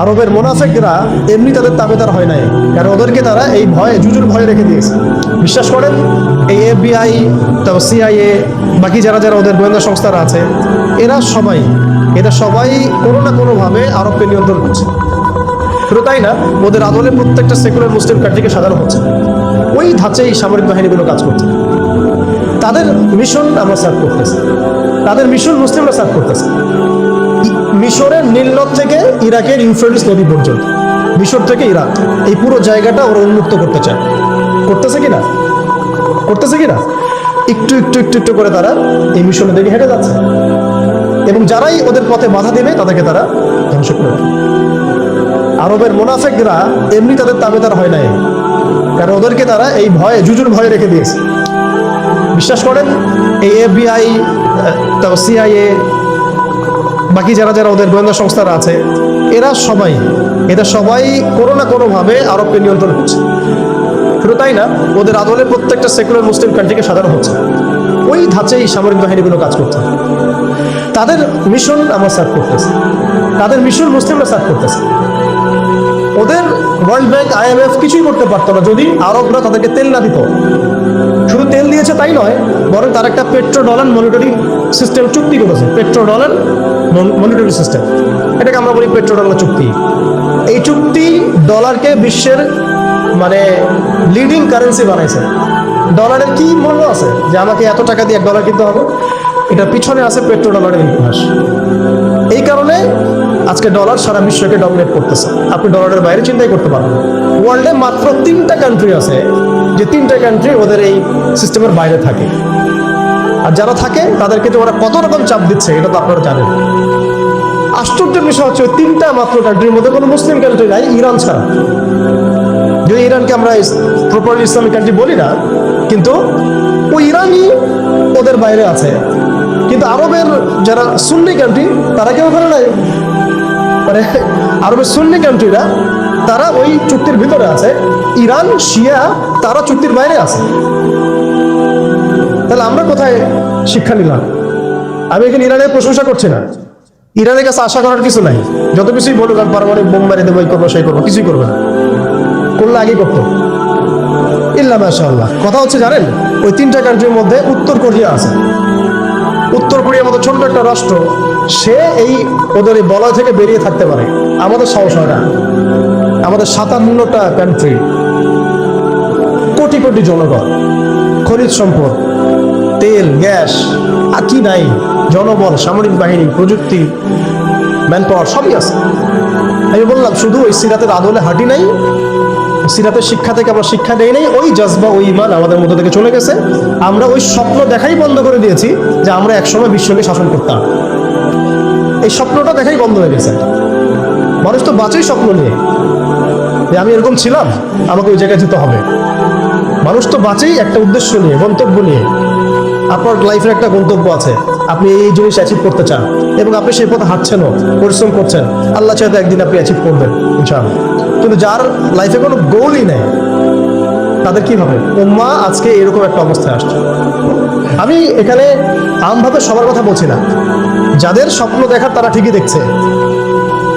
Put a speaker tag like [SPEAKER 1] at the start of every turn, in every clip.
[SPEAKER 1] আরবের মোনাফেকরা এমনি তাদের তাবেদার হয় নাই। কারণ ওদেরকে তারা এই ভয়ে, জুজুর ভয় রেখে দিয়েছে। বিশ্বাস করেন, এই এফবিআই, তারপর সিআইএ, বাকি যারা যারা ওদের গোয়েন্দা সংস্থারা আছে, এরা সবাই এরা সবাই কোনো না কোনোভাবে আরবকে নিয়ন্ত্রণ করছে। শুধু তাই না, ওদের আদলে প্রত্যেকটা সেকুলার মুসলিম কান্ট্রিকে সাজানো হচ্ছে। ওই ধাঁচেই সামরিক বাহিনীগুলো কাজ করছে। তাদের মিশন আমরা সার্ভ করতেছি। তাদের মিশন মুসলিমরা সার্ভ করতেছে। মিশরের নীলনদ থেকে ইরাকের ইউফ্রেটিস নদী পর্যন্ত। মিশর থেকে ইরাক। এই পুরো জায়গাটা ওরা উন্মুক্ত করতে চায়। করতেছে কিনা? করতেছে কিনা? একটু একটু একটু একটু করে তারা এই মিশনের দিকে হেঁটে যাচ্ছে। এবং যারাই ওদের পথে বাধা দেবে, তাদেরকে তারা ধ্বংস করে দেবে। আরবের মোনাফেকরা এমনি তাদের তাবেদার হয় নাই। কারণ ওদেরকে তারা এই ভয়ে, জুজুর ভয়ে রেখে দিয়েছে। বিশ্বাস করেন, এই এফবিআই সিআইএ বাকি যারা যারা ওদের গোয়েন্দা সংস্থারা আছে, এরা সবাই এরা সবাই কোনো না কোনোভাবে আরবকে নিয়ন্ত্রণ করছে। শুধু তাই না, ওদের আদলে প্রত্যেকটা সেকুলার মুসলিম কান্ট্রিকে সাজানো হচ্ছে। ওই ধাঁচেই সামরিক বাহিনীগুলো কাজ করছে। তাদের মিশন আমরা সার্ভ করতেছি। তাদের মিশন মুসলিমরা সার্ভ করতেছে। ওদের ওয়ার্ল্ড ব্যাংক আইএমএফ কিছুই করতে পারতো না যদি আরবরা তাদেরকে তেল না দিত। শুধু তেল দিয়েছে তাই নয়, বরং তার একটা পেট্রো ডলার মনিটরিং সিস্টেম চুক্তি করেছে পেট্রো ডলার মনিটরিং সিস্টেম এটাকে আমরা বলি পেট্রো ডলার চুক্তি। এই চুক্তি ডলারকে বিশ্বের মানে লিডিং কারেন্সি বানাইছে। ডলারের কি মূল্য আছে? যে আমাকে এত টাকা দিয়ে এক ডলার কিনতে হবে? এটা পিছনে আছে পেট্রো ডলারের ইতিহাস। এই কারণে আজকে ডলার সারা বিশ্বকে ডমিনেট করতেছে। আপনি ডলারের বাইরে চিন্তাই করতে পারবেন ওয়ার্ল্ডে মাত্র তিনটা কান্ট্রি আছে, যে তিনটা কান্ট্রি ওদের এই সিস্টেমের বাইরে থাকে। আর যারা থাকে, তাদেরকে যে ওরা কত রকম চাপ দিচ্ছে, এটা তো আপনারা জানেন। আশ্চর্যের বিষয় হচ্ছে, ওই তিনটা মাত্র কান্ট্রির মধ্যে কোনো মুসলিম কান্ট্রি নাই, ইরান ছাড়া। যদি ইরানকে আমরা প্রপারলি ইসলামিক কান্ট্রি বলি না, কিন্তু ওই ইরানই ওদের বাইরে আছে। কিন্তু আরবের যারা সুন্নি কান্ট্রি তারা কেউ ওখানে নাই। মানে আরবের সুন্নি কান্ট্রিরা তারা ওই চুক্তির ভিতরে আছে। ইরান, শিয়া, তারা চুক্তির বাইরে আছে। তাহলে আমরা কোথায় শিক্ষা নিলাম? আমি এখানে ইরানের প্রশংসা করছি না। ইরানের কাছে আশা করার কিছু নাই। যত কিছুই বলুক, আমি পারমাণবিক বোম মেরে দেবো, এই করব, সেই করব, কিছুই করবে না। করলে আগে করতো। ইল্লা মাশাআল্লাহ। কথা হচ্ছে, জানেন, ওই তিনটা কান্ট্রির মধ্যে উত্তর কোরিয়া আছে। উত্তর কোরিয়ার মতো ছোট্ট একটা রাষ্ট্র, সে এই ওদের এই বলয় থেকে বেরিয়ে থাকতে পারে। আমাদের সাহস হয় না। আমাদের সাতান্নটা কান্ট্রি কোটি কোটি জনগণ, খনিজ সম্পদ তেল, গ্যাস আর কি নাই, জনবল, সামরিক বাহিনী, প্রযুক্তি ম্যান পাওয়ার সবই আছে। আমি বললাম, শুধু ওই সিরাতের আদলে হাঁটি নাই, সিরাতের শিক্ষা থেকে আমরা শিক্ষা দেই নাই, ওই জজবা, ওই ইমান আমাদের মধ্যে থেকে চলে গেছে। আমরা ওই স্বপ্ন দেখাই বন্ধ করে দিয়েছি যে আমরা একসময় বিশ্বকে শাসন করতাম। এই স্বপ্নটা দেখাই বন্ধ হয়ে গেছে। মানুষ তো বাঁচেই স্বপ্ন নিয়ে। যে আমি এরকম ছিলাম, আমাকে ওই জায়গায় যেতে হবে। মানুষ তো বাঁচেই একটা উদ্দেশ্য নিয়ে, গন্তব্য নিয়ে। আপনার লাইফের একটা গন্তব্য আছে। আপনি এই জিনিস অ্যাচিভ করতে চান এবং আপনি সেই পথে হাঁটছেনও, পরিশ্রম করছেন। আল্লাহ চাইতে একদিন আপনি অ্যাচিভ করবেন, ইনশাআল্লাহ। কিন্তু যার লাইফে কোনো গোলই নেই, তাদের কি হবে? উম্মা আজকে এরকম একটা অবস্থায় আসছে। আমি এখানে আমভাবে সবার কথা বলছি না। যাদের স্বপ্ন দেখার তারা ঠিকই দেখছে।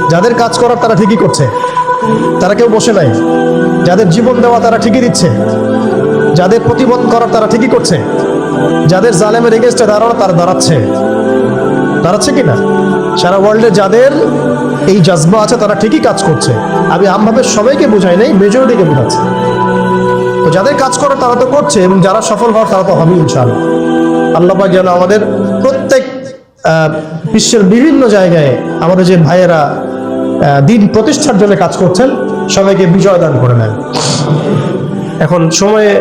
[SPEAKER 1] যাদের কাজ করার তারা ঠিকই করছে। তারা কেউ বসে নাই। যাদের জীবন দেওয়া তারা ঠিকই দিচ্ছে। যাদের প্রতিবাদ করার তারা ঠিকই করছে। যাদের জালেমের এগেনস্টে দাঁড়ানো, তারা দাঁড়াচ্ছে। দাঁড়াচ্ছে কি না সারা ওয়ার্ল্ডে যাদের এই জজবা আছে, তারা ঠিকই কাজ করছে। আমি আমভাবে সবাইকে বোঝাই নাই মেজরিটিকে বোঝাচ্ছি। তো যাদের কাজ করে, তারা তো করছে, এবং যারা সফল হওয়ার, তারা তো হবে ইনশাআল্লাহ। আল্লাহ যেন আমাদের প্রত্যেক বিশ্বের বিভিন্ন জায়গায় আমাদের যে ভাইয়েরা দিন প্রতিষ্ঠার জন্য কাজ করছেন, সবাইকে বিজয় দান করে নেন। এখন সময়ে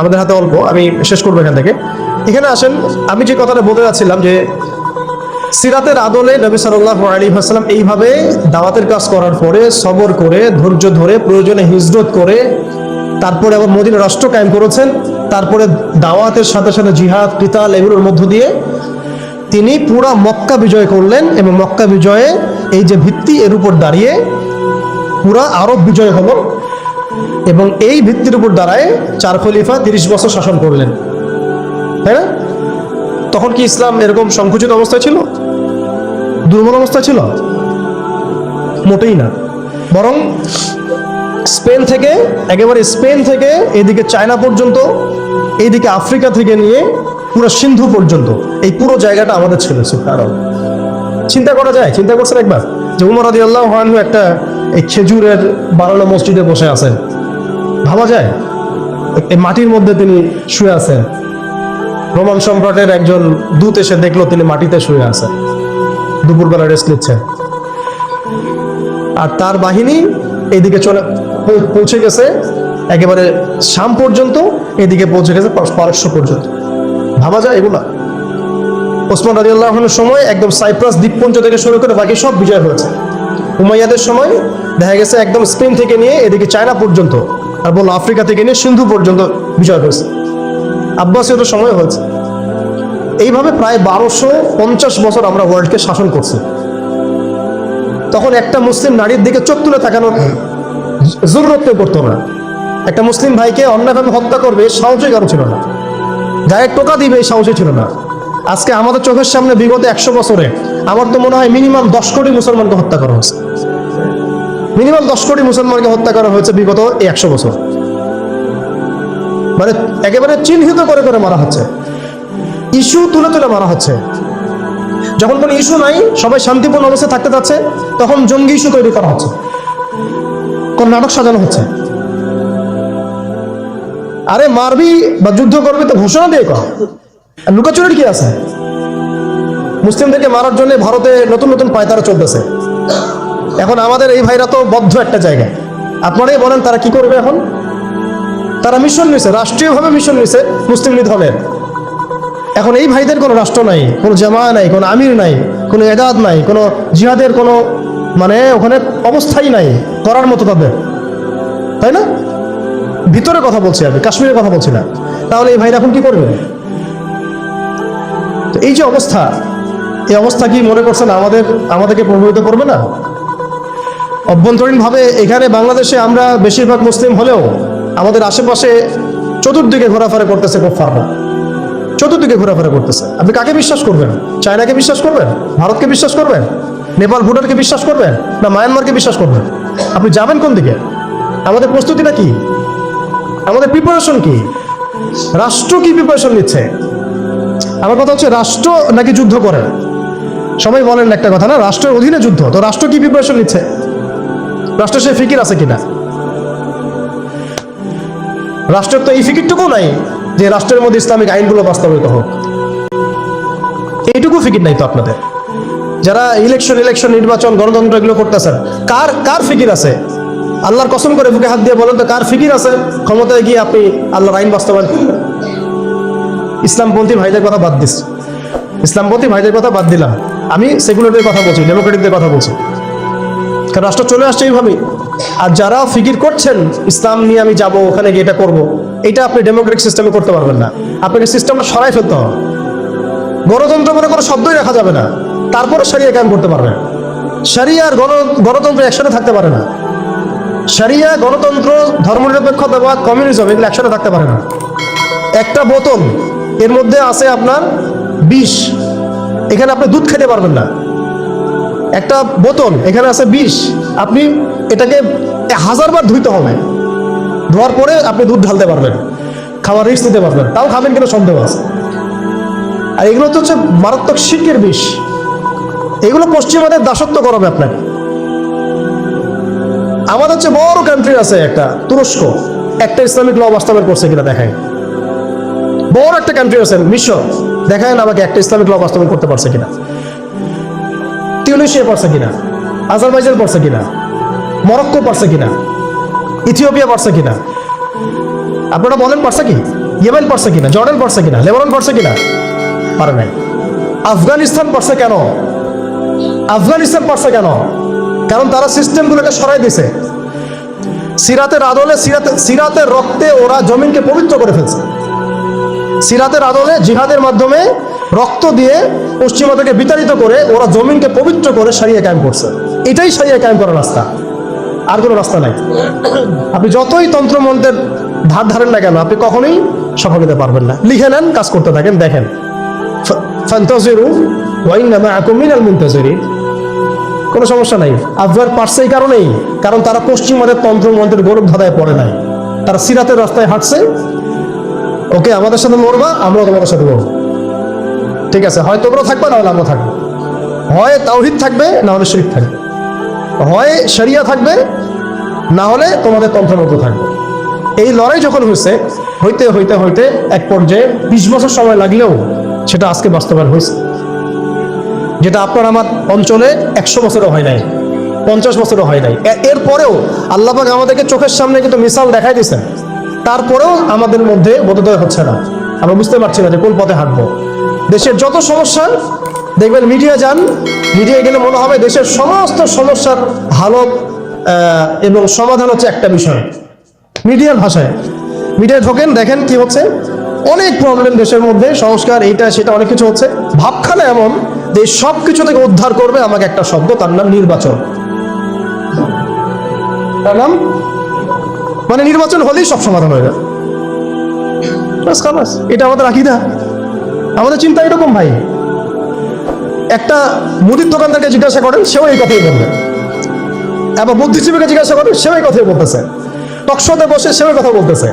[SPEAKER 1] আমাদের হাতে অল্প, আমি শেষ করব এখান থেকে। এখানে আসেন, আমি যে কথাটা বলতে যাচ্ছিলাম যে, সিরাতের আদলে নবী সাল্লাহ আলী হাসলাম এইভাবে দাওয়াতের কাজ করার পরে সবর করে, ধৈর্য ধরে, প্রয়োজনে হিজরত করে, তারপরে আবার মদিনা রাষ্ট্র কায়েম করেছেন, তারপরে দাওয়াতের সাথে সাথে জিহাদ, কিতাল এগুলোর মধ্য দিয়ে তিনি পুরা মক্কা বিজয় করলেন এবং মক্কা বিজয়ে এই যে ভিত্তি এর উপর দাঁড়িয়ে পুরা আরব বিজয় হলো। এবং এই ভিত্তির উপর দাঁড়ায় চার খলিফা তিরিশ বছর শাসন করলেন। তাই না? তখন কি ইসলাম এরকম সংকুচিত অবস্থায় ছিল? দুর্বল অবস্থায় ছিল? মোটেই না। বরং স্পেন থেকে, একেবারে স্পেন থেকে এদিকে চায়না পর্যন্ত এইদিকে আফ্রিকা থেকে নিয়ে পুরো সিন্ধু পর্যন্ত, এই পুরো জায়গাটা আমাদের ছিল কারণ চিন্তা করা যায়, চিন্তা করছেন একবার? যে উমর আদি আল্লাহ একটা এই খেজুরের বানানো মসজিদে বসে আছেন। ভাবা যায়, এই মাটির মধ্যে তিনি শুয়ে আছেন। রোমান সম্রাটের একজন দূত এসে দেখল তিনি মাটিতে শুয়ে আছেন। দুপুরবেলা রেস্ট নিচ্ছেন। আর তার বাহিনী এদিকে চলে পৌঁছে গেছে, একেবারে শাম পর্যন্ত, এদিকে পৌঁছে গেছে পারস্য পর্যন্ত। ভাবা যায় এগুলা। ওসমান রাজি আল্লাহনের সময় একদম সাইপ্রাস দ্বীপপুঞ্জ থেকে শুরু করে বাকি সব বিজয় হয়েছে। উমাইয়াদের সময় দেখা গেছে একদম স্পেন থেকে নিয়ে এদিকে চায়না পর্যন্ত আর বলল আফ্রিকা থেকে নিয়ে সিন্ধু পর্যন্ত বিজয় হয়েছে। আব্বাসীয়দের সময় হয়েছে। এইভাবে প্রায় বারোশো পঞ্চাশ বছর আমরা ওয়ার্ল্ডকে শাসন করছি। তখন একটা মুসলিম নারীর দিকে চোখ তুলে তাকানোর জরুরত করতো না। একটা মুসলিম ভাইকে অন্যায়ভাবে হত্যা করবে সাহসই কারও ছিল না। গায়ে টোকা দিবে, এই সাহসই ছিল না। আজকে আমাদের চোখের সামনে বিগত একশো বছরে আমার তো মনে হয় মিনিমাম দশ কোটি মুসলমানকে হত্যা করা হয়েছে। মিনিমাম দশ কোটি মুসলমানকে হত্যা করা হয়েছে বিগত একশো বছর। মানে একেবারে চিহ্নিত করে করে মারা হচ্ছে। ইস্যু তুলে তুলে মারা হচ্ছে। যখন কোনো ইস্যু নাই, সবাই শান্তিপূর্ণ অবস্থায় থাকতে চাচ্ছে তখন জঙ্গি ইস্যু তৈরি করা হচ্ছে। কোন নাটক সাজানো হচ্ছে। আরে মারবি বা যুদ্ধ করবি তো ঘোষণা দিয়ে কর। লুকাচুরির কি আছে? মুসলিমদেরকে মারার জন্য ভারতে নতুন নতুন পায়তারা চলতেছে। এখন আমাদের এই ভাইরা তো বদ্ধ একটা জায়গায় আপনারাই বলেন তারা কি করবে এখন? তারা মিশন নিছে, রাষ্ট্রীয়ভাবে মিশন নিছে, মুসলিম লীগ দলের এখন এই ভাইদের কোনো রাষ্ট্র নাই, কোনো জামা নাই, কোনো আমির নাই, কোনো এদাদ নাই, কোনো জিহাদের কোনো মানে ওখানে অবস্থাই নাই, করার মতো তাদের। তাই না? ভিতরে কথা বলছি আমি, কাশ্মীরের কথা বলছি না। তাহলে এই ভাইরা এখন কি করবে? এই যে অবস্থা, এই অবস্থা কি মনে করছেন আমাদের, আমাদেরকে প্রভাবিত করবে না? অভ্যন্তরীণভাবে এখানে বাংলাদেশে আমরা বেশিরভাগ মুসলিম হলেও আমাদের আশেপাশে চতুর্দিকে ঘোরাফেরা করতেছে গোফাররা চতুর্দিকে ঘোরাফেরা করতেছে। আপনি কাকে বিশ্বাস করবেন? চায়নাকে বিশ্বাস করবেন? ভারতকে বিশ্বাস করবেন? নেপাল ভুটানকে বিশ্বাস করবেন? না মায়ানমারকে বিশ্বাস করবেন? আপনি যাবেন কোন দিকে? আমাদের প্রস্তুতিটা কি? আমাদের প্রিপারেশন কি? রাষ্ট্র কি প্রিপারেশন নিচ্ছে? আমার কথা হচ্ছে রাষ্ট্র নাকি যুদ্ধ করে? সবাই বলেন একটা কথা না, রাষ্ট্রের অধীনে যুদ্ধ, তো রাষ্ট্র কি প্রিপারেশন নিচ্ছে? রাষ্ট্রের সে ফিকির আছে কিনা? রাষ্ট্রের তো এই ফিকিরটুকু নাই যে রাষ্ট্রের মধ্যে ইসলামিক আইনগুলো বাস্তবায়িত হোক। এইটুকু ফিকির নাই তো আপনাদের। যারা ইলেকশন ইলেকশন নির্বাচন, গণতন্ত্র এগুলো করতেছেন, কার কার ফিকির আছে? আল্লাহর কসম করে বুকে হাত দিয়ে বলেন তো, কার ফিকির আছে? ক্ষমতায় গিয়ে আপনি আল্লাহর আইন বাস্তবায়ন? ইসলামপন্থী ভাইদের কথা বাদ দিস। ইসলামপন্থী ভাইদের কথা বাদ দিলাম। আমি সেকুলারদের কথা বলছি, ডেমোক্রেটিকদের কথা বলছি। রাষ্ট্র চলে আসছে এইভাবেই। আর যারা ফিকির করছেন, ইসলাম নিয়ে আমি যাব, ওখানে গিয়ে এটা করব, এটা আপনি ডেমোক্রেটিক সিস্টেমে করতে পারবেন না। আপনাকে সিস্টেমটা সরাই ফেলতে হবে। গণতন্ত্র মনে কোনো শব্দই রাখা যাবে না। তারপরে সারিয়া কায়েম করতে পারবেন সারিয়া আর গণ গণতন্ত্র একসাথে থাকতে পারে না। সারিয়া গণতন্ত্র ধর্মনিরপেক্ষতা বা কমিউনিজম এগুলো একসাথে থাকতে পারে না। একটা বোতল, এর মধ্যে আছে আপনার বিষ। এখানে আপনি দুধ খেতে পারবেন না। একটা বোতল, এখানে আছে বিষ। আপনি এটাকে হাজারবার ধুইতে হবে। ধোয়ার পরে আপনি দুধ ঢালতে পারবেন। খাওয়ার রিস্ক নিতে পারবেন। তাও খাবেন কিনা সন্দেহ আছে। আর এগুলো তো হচ্ছে মারাত্মক শিল্পের বিষ। এগুলো পশ্চিমাদের দাসত্ব করাবে আপনাকে। আমাদের হচ্ছে বড় কান্ট্রি আছে একটা, তুরস্ক। একটা ইসলামিক ল বাস্তবায়ন করছে কিনা দেখায় বড় একটা কান্ট্রি আছে মিশর। দেখায় না আমাকে একটা ইসলামিক ল বাস্তবায়ন করতে পারছে কিনা। তিউনিশিয়া পারছে কিনা? আজারবাইজান পারছে কিনা? মরক্কো পারছে কিনা? ইথিওপিয়া পারছে কিনা? আপনারা বলেন পারছে কি? ইয়েমেন পারছে কিনা? জর্ডান পারছে কিনা? লেবানন পারছে কিনা? পারে নাই। আফগানিস্তান পারছে কেন? আফগানিস্তান পারছে কেন? কারণ তারা সিস্টেমগুলোকে সরাই দিছে। সিরাতের আদলে সিরাতে, সিরাতের রক্তে ওরা জমিনকে পবিত্র করে ফেলছে। সিরাতের আদলে জিহাদের মাধ্যমে রক্ত দিয়ে পশ্চিমাদেরকে বিতাড়িত করে ওরা জমিনকে পবিত্র করে সারিয়ে কায়েম করছে। এটাই সারিয়ে কায়েম করার রাস্তা। আর কোনো রাস্তা নাই। আপনি যতই তন্ত্রমন্ত্রের ধার ধারেন না কেন, আপনি কখনোই সফল হতে পারবেন না। লিখে নেন, কাজ করতে থাকেন, দেখেন। কোনো সমস্যা নাই। আফগার পারছে এই কারণেই, কারণ তারা পশ্চিমাদের তন্ত্র মন্ত্রের গৌরব ধাঁধায় পড়ে নাই। তারা সিরাতের রাস্তায় হাঁটছে। ওকে, আমাদের সাথে মরবা, আমরাও তোমাদের সাথে মরবো। ঠিক আছে, হয় তোমরা থাকবে, না হলে আমরা থাকব। হয় তাওহিদ থাকবে, না হলে শরীফ থাকবে। হয় শরিয়া থাকবে, না হলে তোমাদের তন্ত্রমন্ত্র থাকবে। এই লড়াই যখন হয়েছে, হইতে হইতে হইতে এক পর্যায়ে বিশ বছর সময় লাগলেও সেটা আজকে বাস্তবায়ন হয়েছে। যেটা আপনার আমার অঞ্চলে একশো বছরও হয় নাই, পঞ্চাশ বছরও হয় নাই। এরপরেও আল্লাপাক আমাদেরকে চোখের সামনে কিন্তু মিসাল দেখাই দিয়েছেন। তারপরেও আমাদের মধ্যে বোধোদয় হচ্ছে না। আমরা বুঝতে পারছি না যে কোন পথে হাঁটবো। দেশের যত সমস্যা, দেখবেন মিডিয়া যান মিডিয়ায় গেলে মনে হবে দেশের সমস্ত সমস্যার হালত এবং সমাধান হচ্ছে একটা বিষয়, মিডিয়ার ভাষায়। মিডিয়ায় ঢোকেন, দেখেন কি হচ্ছে। অনেক প্রবলেম দেশের মধ্যে, সংস্কার এইটা সেটা অনেক কিছু হচ্ছে। ভাবখানা এমন যে সব কিছু থেকে উদ্ধার করবে আমাকে একটা শব্দ, তার নাম নির্বাচন। তার নাম? মানে নির্বাচন হলেই সব সমাধান হয়ে যাবে এটা আমাদের আকিদা। আমাদের চিন্তা এরকম ভাই। একটা মুদির দোকানদারকে জিজ্ঞাসা করেন, সেও এই কথাই বলবে। এবার বুদ্ধিজীবীকে জিজ্ঞাসা করেন, সেও এই কথাই বলতেছে। টকশোতে বসে সেও এই কথা বলতেছে।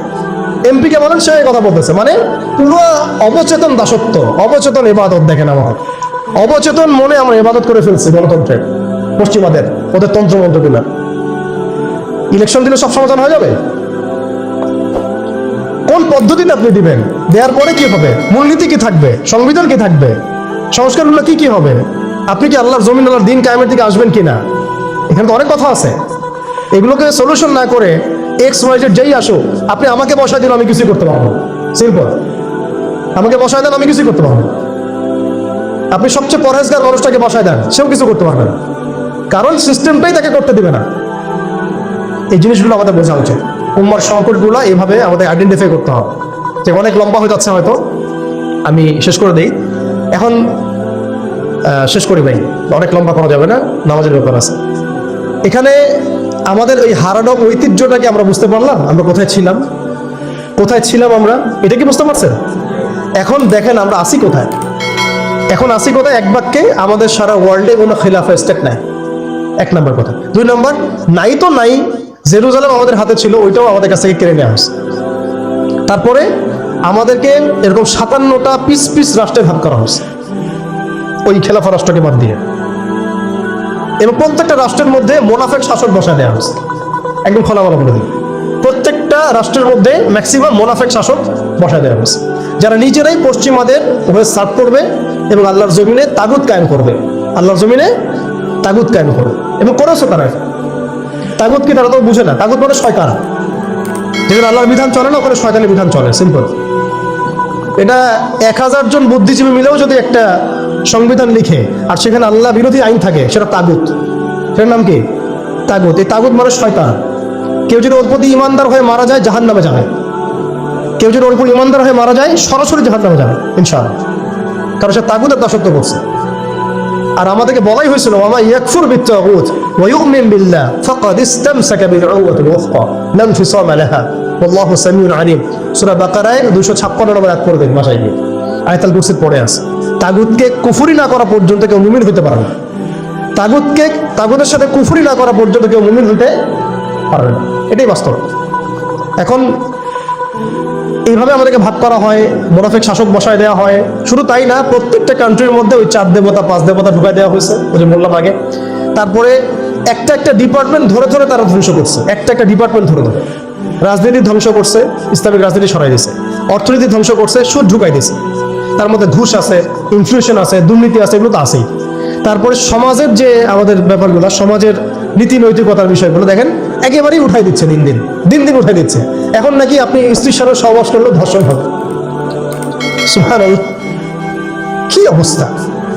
[SPEAKER 1] এমপিকে বলেন, সেও এই কথা বলতেছে। মানে পুরো অবচেতন দাসত্ব, অবচেতন ইবাদত দেখেন আমার। অবচেতন মনে আমরা ইবাদত করে ফেলছি গণতন্ত্রের পশ্চিমাদের, ওদের তন্ত্রমন্ত্র কিনা। ইলেকশন দিলে সব সমাধান হয়ে যাবে? কোন পদ্ধতিতে আপনি দিবেন? দেওয়ার পরে কি হবে? মূলনীতি কি থাকবে? সংবিধান কি থাকবে? সংস্কারগুলো কি কি হবে? আপনি কি আল্লাহর জমিন, আল্লাহর দিন কায়েমের দিকে আসবেন কিনা? এখানে তো অনেক কথা আছে। এগুলোকে সলিউশন না করে এক্স ওয়াই জেড যেই আসুক, আপনি আমাকে বসায় দিন আমি কিছুই করতে পারব সিম্পল আমাকে বসায় দেন, আমি কিছুই করতে পারব না। আপনি সবচেয়ে পরহেজগার মানুষটাকে বসায় দেন, সেও কিছু করতে পারবে না। কারণ সিস্টেমটাই তাকে করতে দিবে না। এই জিনিসগুলো আমাদের বোঝা উচিত। উম্মার সংকটগুলো এইভাবে আমাদের আইডেন্টিফাই করতে হবে। যে অনেক লম্বা হয়ে যাচ্ছে হয়তো। আমি শেষ করে দিই। এখন শেষ করি ভাই। অনেক লম্বা করা যাবে না, নামাজের ব্যাপার আছে। এখানে আমাদের ওই হারানো ঐতিহ্যটাকে আমরা বুঝতে পারলাম, আমরা কোথায় ছিলাম। কোথায় ছিলাম আমরা? এটা কি বুঝতে পারছেন? এখন দেখেন আমরা আসি কোথায়। এখন আসি কোথায়? এক বাক্যে আমাদের সারা ওয়ার্ল্ডে কোনো খিলাফা স্টেট নাই। এক নম্বর কথা। দুই নম্বর, নাই তো নাই জেরুজালেম আমাদের হাতে ছিল, ওইটাও আমাদের কাছ থেকে কেড়ে নেওয়া হয়েছে। তারপরে আমাদেরকে এরকম সাতান্নটা পিস পিস রাষ্ট্রে ভাগ করা হয়েছে। ওই খেলাফা রাষ্ট্রকে বাদ দিয়ে। এবং প্রত্যেকটা রাষ্ট্রের মধ্যে মোনাফেক শাসক বসায় দেওয়া হয়েছে। একদম খোলামেলা বলে দিই প্রত্যেকটা রাষ্ট্রের মধ্যে ম্যাক্সিমাম মোনাফেক শাসক বসায় দেওয়া হয়েছে। যারা নিজেরাই পশ্চিমাদের হয়ে সার্ভ করবে এবং আল্লাহর জমিনে তাগুত কায়েম করবে। আল্লাহর জমিনে তাগুত কায়েম করবে। এবং করেছে তারা তাগুত কি তারা তো বুঝে না। তাগুত মানে শয়তান। যেখানে আল্লাহর বিধান চলে না, ওখানে শয়তানের বিধান চলে। সিম্পল এটা এক হাজার জন বুদ্ধিজীবী মিলেও যদি একটা সংবিধান লিখে, আর সেখানে আল্লাহ বিরোধী আইন থাকে, সেটা তাগুত। সেটার নাম কি? তাগুত। এই তাগুত মানে শয়তান। কেউ যদি ওর প্রতি ইমানদার হয়ে মারা যায় জাহান নামে যাবে কেউ যদি ওর উপর ইমানদার হয়ে মারা যায়, সরাসরি জাহান নামে যাবে ইনশাআল্লাহ। কারণ সে তাগুতের দাসত্ব করছে। আর আমাদেরকে বলাই হয়েছিল, ওয়ামা ইয়াকফুর বিত্তাগুত ওয়া ইউমিন বিল্লাহ ফাকাদ ইসতামসাকা বিল উরওয়াতিল ওয়াসকা লা ইনফিসামা লাহা ওয়াল্লাহু সামিউন আলিম। সূরা বাকারায় 256 নম্বর আয়াত পড়বেন গিয়ে। কুরসির পড়ে আছে। তাগুতকে কুফরি না করা পর্যন্ত কেউ মুমিন হতে পারে না। তাগুতকে, তাগুতের সাথে কুফরি না করা পর্যন্ত কেউ মুমিন হতে পারবে না। এটাই বাস্তব। এখন এইভাবে আমাদেরকে ভাগ করা হয়, মোনাফেক শাসক বসায় দেওয়া হয়। শুধু তাই না, প্রত্যেকটা কান্ট্রির মধ্যে ওই চার দেবতা, পাঁচ দেবতা ঢুকাই দেওয়া হয়েছে, ওই যে বললাম আগে তারপরে একটা একটা ডিপার্টমেন্ট ধরে ধরে তারা ধ্বংস করছে। একটা একটা ডিপার্টমেন্ট ধরে ধরে। রাজনীতি ধ্বংস করছে, ইসলামিক রাজনীতি সরাই দিছে অর্থনীতি ধ্বংস করছে, সুদ ঢুকাই দিয়েছে। তার মধ্যে ঘুষ আছে ইনফ্লেশন আছে, দুর্নীতি আছে, এগুলো তো আছেই। তারপরে সমাজের যে আমাদের ব্যাপারগুলো, সমাজের নীতি নৈতিকতার বিষয়গুলো, দেখেন একেবারেই উঠাই দিচ্ছে দিন দিন দিন দিন উঠাই দিচ্ছে। এখন নাকি আপনি স্ত্রীর সাথে সহবাস করলে ধর্ষণ হবে। কি অবস্থা?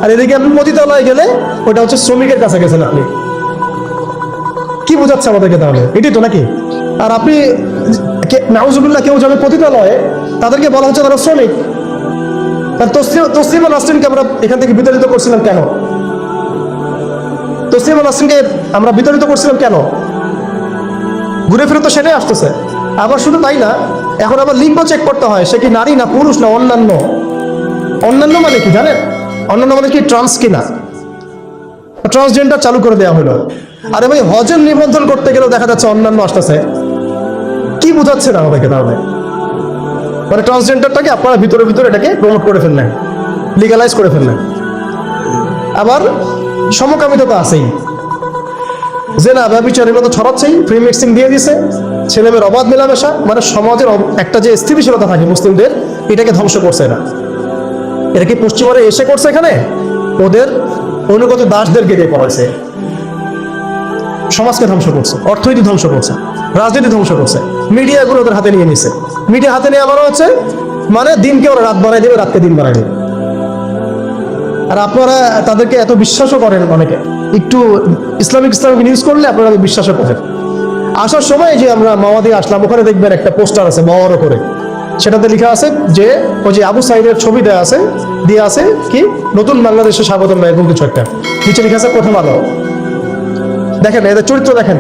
[SPEAKER 1] আর এদিকে আপনি পতিতালয়ে গেলে ওটা হচ্ছে শ্রমিকের কাছে গেছেন আপনি। কি বোঝাচ্ছে আমাদেরকে তাহলে? এটাই তো নাকি? আর আপনি নাউজুবিল্লাহ কেউ যাবে পতিতালয়ে, তাদেরকে বলা হচ্ছে তারা শ্রমিক। তসলিমা তসলিমা নাসরিনকে আমরা এখান থেকে বিতাড়িত করছিলাম কেন? তসলিমা নাসরিনকে আমরা বিতাড়িত করছিলাম কেন? ঘুরে ফিরে তো সেটাই আসতেছে। আবার শুধু তাই না, এখন আবার লিঙ্গ চেক করতে হয়, সে কি নারী না পুরুষ না অন্যান্য? অন্যান্য মানে কি জানেন? অন্যান্য মানে কি ট্রান্স কিনা? ট্রান্সজেন্ডার চালু করে দেওয়া হলো। আরে ভাই হজের নিবন্ধন করতে গেলেও দেখা যাচ্ছে অন্যান্য আসতেছে। কি বোঝাচ্ছে না আমাদেরকে তাহলে? মানে ট্রান্সজেন্ডারটাকে আপনারা ভিতরে ভিতরে এটাকে প্রমোট করে ফেললেন লিগালাইজ করে ফেললেন। আবার সমকামিতা তো আছেই। যে না ব্যবচার এগুলো তো ছড়াচ্ছেই ফ্রি মিক্সিং দিয়ে দিছে, ছেলেমেয়ের অবাধ মেলামেশা মানে সমাজের একটা যে স্থিতিশীলতা থাকে মুসলিমদের, এটাকে ধ্বংস করছে এরা। এটা কি পশ্চিমারে এসে করছে এখানে? ওদের অনুগত দাসদেরকে দিয়ে করাইছে সমাজকে ধ্বংস করছে, অর্থনীতি ধ্বংস করছে, রাজনীতি ধ্বংস করছে মিডিয়াগুলো ওদের হাতে নিয়ে নিছে। মিডিয়া হাতে নিয়ে আমার হচ্ছে মানে দিনকে ওরা রাত বানাই দেবে, রাতকে দিন বানাই দেবে। আর আপনারা তাদেরকে এত বিশ্বাসও করেন অনেকে। একটু ইসলামিক ইসলামিক নিউজ করলে আপনারা বিশ্বাসও করেন। আসার সময় যে আমরা মাওয়াদি আসলাম, ওখানে দেখবেন একটা পোস্টার আছে বড় করে। সেটাতে লেখা আছে যে, ওই যে আবু সাইদের ছবি দেওয়া আছে, দিয়ে আছে কি? নতুন বাংলাদেশে স্বাগতম এরকম কিছু একটা। নিচে লেখা আছে, প্রথম আলো। দেখেন, এদের চরিত্র দেখেন।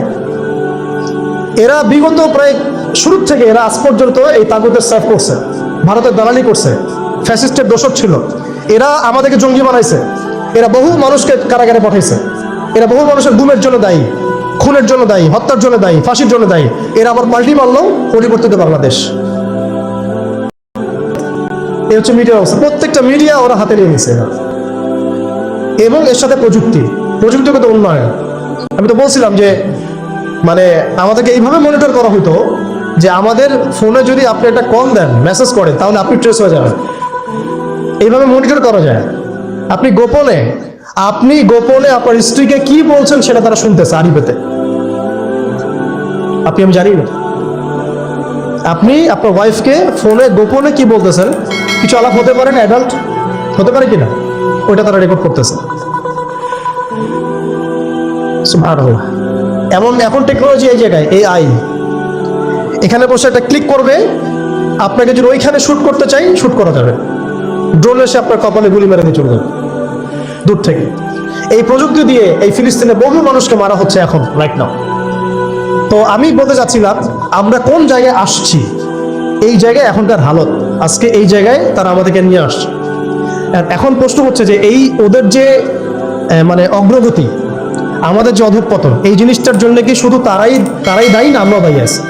[SPEAKER 1] এরা বিগত প্রায় শুরু থেকে, এরা আজ পর্যন্ত এই তাগুদের সার্ভ করছে। ভারতের দালালি করছে। ফ্যাসিস্টের দোষক ছিল। এরা আমাদেরকে জঙ্গি বানাইছে। এরা বহু মানুষকে কারাগারে পাঠাইছে। এরা বহু মানুষের গুমের জন্য দায়ী, খুনের জন্য দায়ী, হত্যার জন্য দায়ী, ফাঁসির জন্য দায়ী। এরা আবার পাল্টি মারলো পরিবর্তিত বাংলাদেশ। এই হচ্ছে মিডিয়ার অবস্থা প্রত্যেকটা মিডিয়া ওরা হাতে নিয়ে নিছে এবং এর সাথে প্রযুক্তি। প্রযুক্তিগত উন্নয়ন। আমি তো বলছিলাম যে মানে আমাদেরকে এইভাবে মনিটর করা হতো যে আমাদের ফোনে যদি আপনি একটা কল দেন মেসেজ করেন তাহলে আপনি ট্রেস হয়ে যাবেন। এইভাবে মনিটর করা যায়। আপনি গোপনে আপনি গোপনে আপনার স্ত্রীকে কি বলছেন সেটা তারা শুনতেছে আরিবেতে আপনি আমি জানি না। আপনি আপনার ওয়াইফকে ফোনে গোপনে কি বলতেছেন? কিছু আলাপ হতে পারে না অ্যাডাল্ট হতে পারে কিনা? ওইটা তারা রেকর্ড করতেছে। এমন, এখন টেকনোলজি এই জায়গায় এই আই এখানে বসে একটা ক্লিক করবে, আপনাকে যদি ওইখানে শুট করতে চাই শুট করা যাবে। ড্রোন এসে আপনার কপালে গুলি মেরে দিয়ে চলে যাবে। দূর থেকে। এই প্রযুক্তি দিয়ে এই ফিলিস্তিনে বহু মানুষকে মারা হচ্ছে এখন রাইট নাও তো আমি বলতে চাচ্ছিলাম, আমরা কোন জায়গায় আসছি? এই জায়গায় এখনকার হালত। আজকে এই জায়গায় তারা আমাদেরকে নিয়ে আসছে। এখন প্রশ্ন হচ্ছে যে, এই ওদের যে মানে অগ্রগতি, আমাদের যে অধঃপতন, এই জিনিসটার জন্য কি শুধু তারাই তারাই দায়ী না আমরাও দায়ী আছি?